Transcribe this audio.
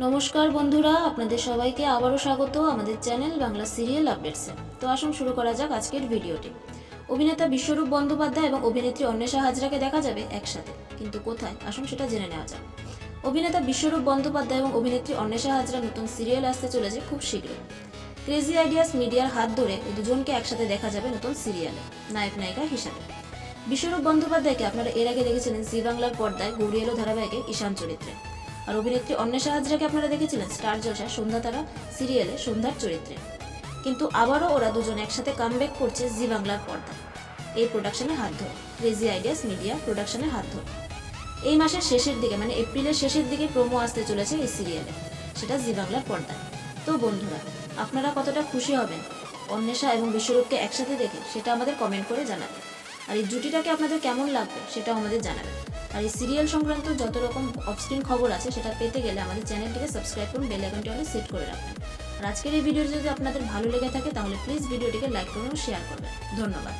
নমস্কার বন্ধুরা, আপনাদের সবাইকে আবারও স্বাগত আমাদের চ্যানেল বাংলা সিরিয়াল আপডেটসে। তো আসুন শুরু করা যাক আজকের ভিডিওটি। অভিনেতা বিশ্বরূপ বন্দ্যোপাধ্যায় এবং অভিনেত্রী অন্বেষা হাজরাকে দেখা যাবে একসাথে। কিন্তু কোথায়? আসুন সেটা জেনে নেওয়া যাক। অভিনেতা বিশ্বরূপ বন্দ্যোপাধ্যায় এবং অভিনেত্রী অন্বেষা হাজরা নতুন সিরিয়াল আসতে চলেছে খুব শীঘ্রই। ক্রেজি আইডিয়াস মিডিয়ার হাত ধরে দুজনকে একসাথে দেখা যাবে নতুন সিরিয়ালে। নায়ক নায়িকা হিসাবে। বিশ্বরূপ বন্দ্যোপাধ্যায়কে আপনারা এর আগে দেখেছিলেন, জি বাংলার পর্দায় গৌরী এলো ধারাবাহিকে ঈশান চরিত্রে। আর অভিনেত্রী অন্বেষা হাজরাকে আপনারা দেখেছিলেন, স্টার জলসা, সন্ধ্যা তারা সিরিয়ালে, সন্ধ্যার চরিত্রে। কিন্তু আবারও ওরা দুজন একসাথে কামব্যাক করছে জি বাংলার পর্দায়। এই প্রোডাকশনের হাত ধরে ক্রেজি আইডিয়াস মিডিয়া প্রোডাকশনের হাত ধরে এই মাসের শেষের দিকে মানে এপ্রিলের শেষের দিকে প্রোমো আসতে চলেছে এই সিরিয়ালে। সেটা জি বাংলার পর্দায়। তো বন্ধুরা, আপনারা কতটা খুশি হবেন? অন্বেষা এবং বিশ্বরূপকে একসাথে দেখে সেটা আমাদের কমেন্ট করে জানাবেন। আর এই জুটিটাকে আপনাদের কেমন লাগবে সেটাও আমাদের জানাবেন। আর এই সিরিয়াল সংক্রান্ত যত রকম অফস্ক্রিন খবর আছে, সেটা পেতে গেলে আমাদের চ্যানেলটিকে সাবস্ক্রাইব করুন বেল আইকনটি অনেক সেট করে রাখবেন আর আজকের এই ভিডিওটি যদি আপনাদের ভালো লেগে থাকে, তাহলে প্লিজ ভিডিওটিকে লাইক করুন শেয়ার করবেন। ধন্যবাদ।